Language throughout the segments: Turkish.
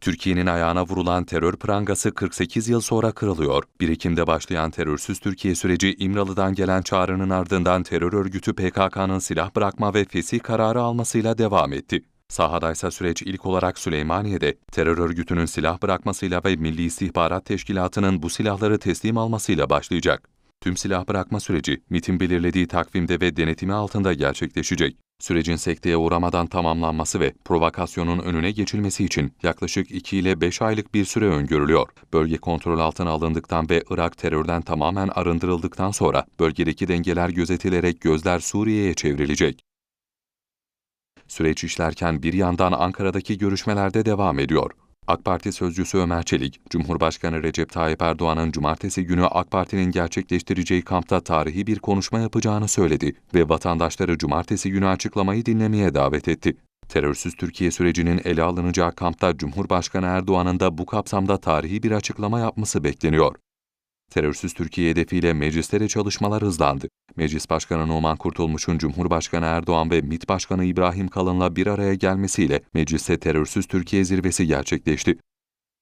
Türkiye'nin ayağına vurulan terör prangası 48 yıl sonra kırılıyor. 1 Ekim'de başlayan terörsüz Türkiye süreci İmralı'dan gelen çağrının ardından terör örgütü PKK'nın silah bırakma ve fesih kararı almasıyla devam etti. Sahadaysa süreç ilk olarak Süleymaniye'de terör örgütünün silah bırakmasıyla ve Milli İstihbarat Teşkilatı'nın bu silahları teslim almasıyla başlayacak. Tüm silah bırakma süreci MIT'in belirlediği takvimde ve denetimi altında gerçekleşecek. Sürecin sekteye uğramadan tamamlanması ve provokasyonun önüne geçilmesi için yaklaşık 2 ile 5 aylık bir süre öngörülüyor. Bölge kontrol altına alındıktan ve Irak terörden tamamen arındırıldıktan sonra bölgedeki dengeler gözetilerek gözler Suriye'ye çevrilecek. Süreç işlerken bir yandan Ankara'daki görüşmelerde devam ediyor. AK Parti sözcüsü Ömer Çelik, Cumhurbaşkanı Recep Tayyip Erdoğan'ın cumartesi günü AK Parti'nin gerçekleştireceği kampta tarihi bir konuşma yapacağını söyledi ve vatandaşları cumartesi günü açıklamayı dinlemeye davet etti. Terörsüz Türkiye sürecinin ele alınacağı kampta Cumhurbaşkanı Erdoğan'ın da bu kapsamda tarihi bir açıklama yapması bekleniyor. Terörsüz Türkiye hedefiyle mecliste çalışmalar hızlandı. Meclis Başkanı Numan Kurtulmuş'un Cumhurbaşkanı Erdoğan ve MİT Başkanı İbrahim Kalın'la bir araya gelmesiyle mecliste Terörsüz Türkiye zirvesi gerçekleşti.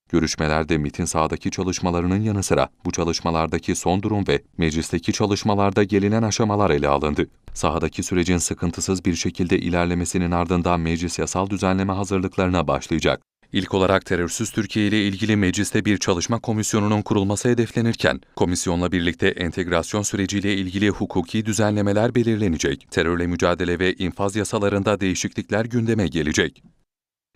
Görüşmelerde MİT'in sahadaki çalışmalarının yanı sıra bu çalışmalardaki son durum ve meclisteki çalışmalarda gelinen aşamalar ele alındı. Sahadaki sürecin sıkıntısız bir şekilde ilerlemesinin ardından meclis yasal düzenleme hazırlıklarına başlayacak. İlk olarak terörsüz Türkiye ile ilgili mecliste bir çalışma komisyonunun kurulması hedeflenirken, komisyonla birlikte entegrasyon süreciyle ilgili hukuki düzenlemeler belirlenecek. Terörle mücadele ve infaz yasalarında değişiklikler gündeme gelecek.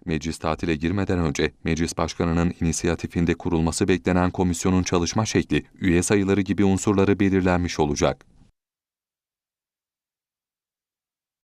Meclis tatile girmeden önce Meclis Başkanı'nın inisiyatifinde kurulması beklenen komisyonun çalışma şekli, üye sayıları gibi unsurları belirlenmiş olacak.